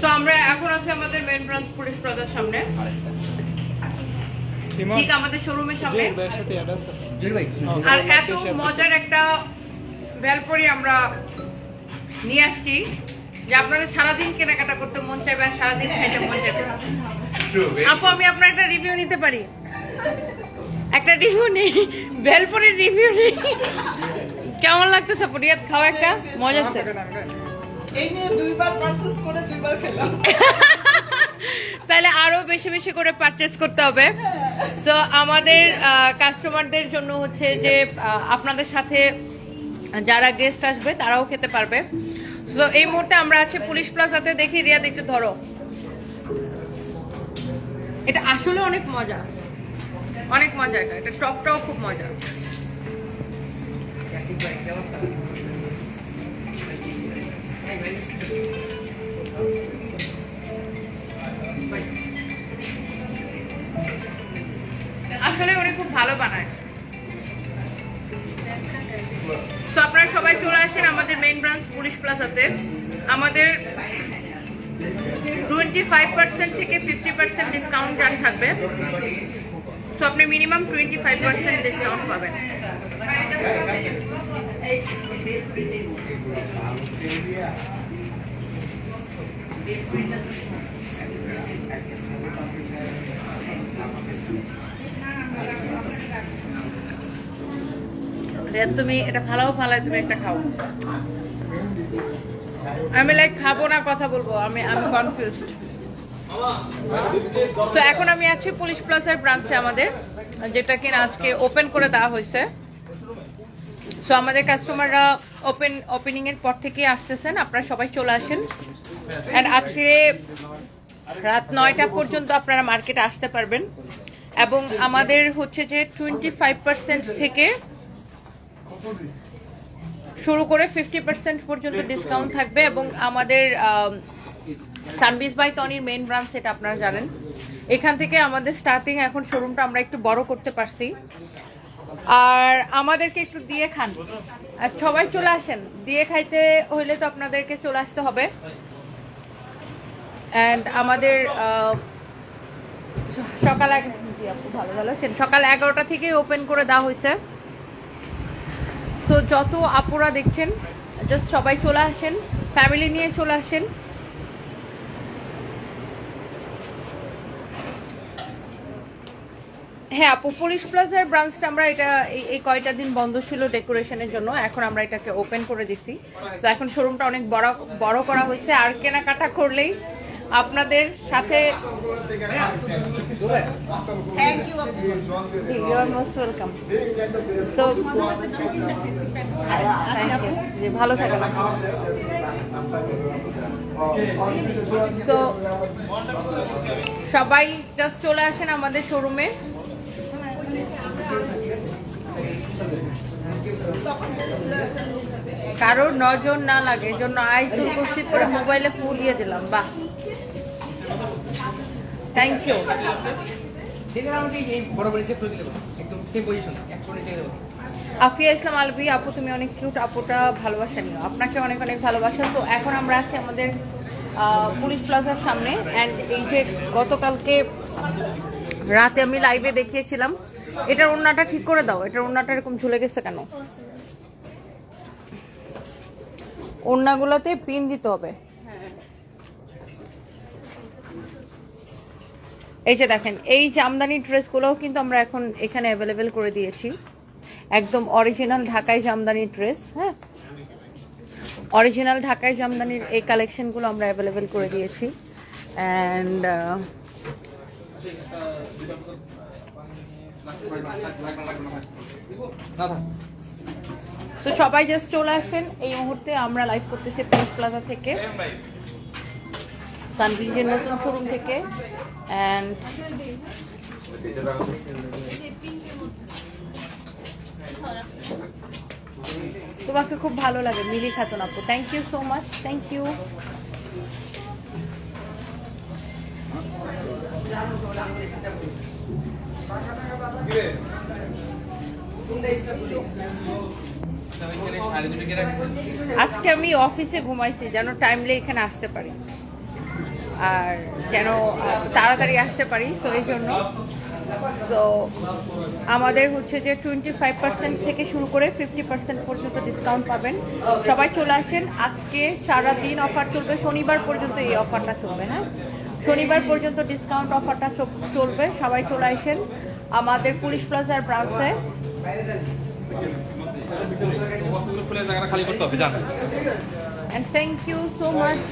তো আমরা এখন আছি আমাদের মেন ব্রাঞ্চ পুলিশ প্লাজার সামনে। ঠিক আমাদের শোরুমের সামনে। আর এত মজার একটা ভেলপরি আমরা নিয়ে আসছি যে আপনাদের সারাদিন কেনাকাটা করতে মন চাইবে আর সারাদিন খাইতে মন চাইবে। আপু আমি আপনার একটা রিভিউ নিতে পারি? একটা রিভিউ নেই ভেলপুরির রিভিউ নেই। কেমন লাগতেছে পরিয়াদ? খাওয়া একটা মজা আছে। তাহলে আরও বেশি বেশি করে পারচেস করতে হবে। সো আমাদের কাস্টমারদের জন্য হচ্ছে যে আপনাদের সাথে যারা গেস্ট আসবে তারাও খেতে পারবে। সো এই মুহূর্তে আমরা আছি পুলিশ প্লাজাতে। দেখি রিয়াদ একটু ধরো। এটা আসলে অনেক মজা। অনেক মজা এটা এটা টকটাও খুব মজা। আসলে উনি খুব ভালো বানায়। তো আপনারা সবাই চলে আসেন আমাদের মেইন ব্রাঞ্চ পুলিশ প্লাজাতে আমাদের টোয়েন্টি ফাইভ পার্সেন্ট থেকে ফিফটি পার্সেন্ট ডিসকাউন্ট থাকবে। তো আপনি minimum twenty five percent discount পাবেন তুমি এটা ফালাও ফালায় তুমি একটা খাও। আমি লাইক খাব না, কথা বলব। আমি আমি কনফিউজড তো এখন আমি আছি পুলিশ প্লাজার ব্রাঞ্চে আমাদের, যেটা কিনা আজকে ওপেন করে দেওয়া হয়েছে। সো আমাদের কাস্টমাররা ওপেন ওপেনিং এর পর থেকে আসতেছেন, আপনারা সবাই চলে আসেন। এন্ড আজকে রাত নয়টা পর্যন্ত আপনারা মার্কেটে আসতে পারবেন। এবং আমাদের হচ্ছে যে টোয়েন্টি ফাইভ পার্সেন্ট থেকে শুরু করে ফিফটি পার্সেন্ট পর্যন্ত ডিসকাউন্ট থাকবে এবং আমাদের সানবিস বাই টনির মেইন ব্রাঞ্চ সেটা আপনারা জানেন। এখান থেকে আমাদের স্টার্টিং এখন শোরুমটা আমরা একটু বড় করতে পারছি। আর আমাদেরকে একটু দিয়ে খান। আর সবাই চলে আসেন। দিয়ে খাইতে হইলে তো আপনাদেরকে চলে আসতে হবে। অ্যান্ড আমাদের সকাল ভালো ভালো আছেন সকাল এগারোটা থেকেই ওপেন করে দেওয়া হয়েছে। সো যত আপুরা দেখছেন জাস্ট সবাই চলে আসেন। ফ্যামিলি নিয়ে চলে আসেন। হ্যাঁ আপু পুলিশ প্লাজার ব্রাঞ্চটা আমরা এটা এই- কয়টা দিন বন্ধ ছিল ডেকোরেশনের জন্য এখন আমরা এটাকে ওপেন করে দিছি। তো এখন শোরুমটা অনেক বড় বড় করা হয়েছে আর কেনাকাটা করলেই আপনাদের সাথে ভালো থাকেন সবাই জাস্ট চলে আসেন আমাদের শোরুমে কারোর নজর না লাগে এই জন্য আয় তো উপস্থিত করে মোবাইলে ফুল দিয়ে দিলাম বাহ। থ্যাংক ইউ আফিয়া ইসলাম আলভি আপু তুমি অনেক কিউট আপুটা ভালোবাসা নিও। আপনাকে অনেক অনেক ভালোবাসা। তো এখন আমরা আছি আমাদের পুলিশ প্লাজার সামনে। অ্যান্ড এই যে গতকালকে রাতে আমি লাইভে দেখিয়েছিলাম এটার ওড়নাটা ঠিক করে দাও এটার ওড়নাটা এরকম ঝুলে গেছে কেন? ওড়নাগুলোতে পিন দিতে হবে। এই যে দেখেন, এই জামদানি ড্রেসগুলোও কিন্তু আমরা এখন এখানে অ্যাভেলেবেল করে দিয়েছি। একদম অরিজিনাল ঢাকাই জামদানি ড্রেস হ্যাঁ? অরিজিনাল ঢাকাই জামদানির এই কালেকশনগুলো আমরা অ্যাভেলেবেল করে দিয়েছি। অ্যান্ড না তো সবাই জাস্ট চলে আসেন। এই মুহূর্তে আমরা লাইভ করতেছি প্রেস প্লাজা থেকে। সানভিজের নতুন শোরুম থেকে। অ্যান্ড তোমাকে খুব ভালো লাগে। মিলি খাতুন আপু thank you so much thank you আজকে আমি অফিসে ঘুমাইছি, যেন টাইমলি এখানে আসতে পারি। আর যেন তাড়াতাড়ি আসতে পারি সো এই জন্য। তো আমাদের হচ্ছে যে টোয়েন্টি ফাইভ পার্সেন্ট থেকে শুরু করে ফিফটি পার্সেন্ট পর্যন্ত ডিসকাউন্ট পাবেন। সবাই চলে আসেন। আজকে সারা দিন অফার চলবে। শনিবার পর্যন্ত এই অফারটা চলবে হ্যাঁ? শনিবার পর্যন্ত ডিসকাউন্ট অফারটা চল- চলবে। সবাই চলে আসেন। আমাদের পুলিশ প্লাজার ব্রাঞ্চে খুলে জায়গাটা খালি করতে হবে জান and thank you so much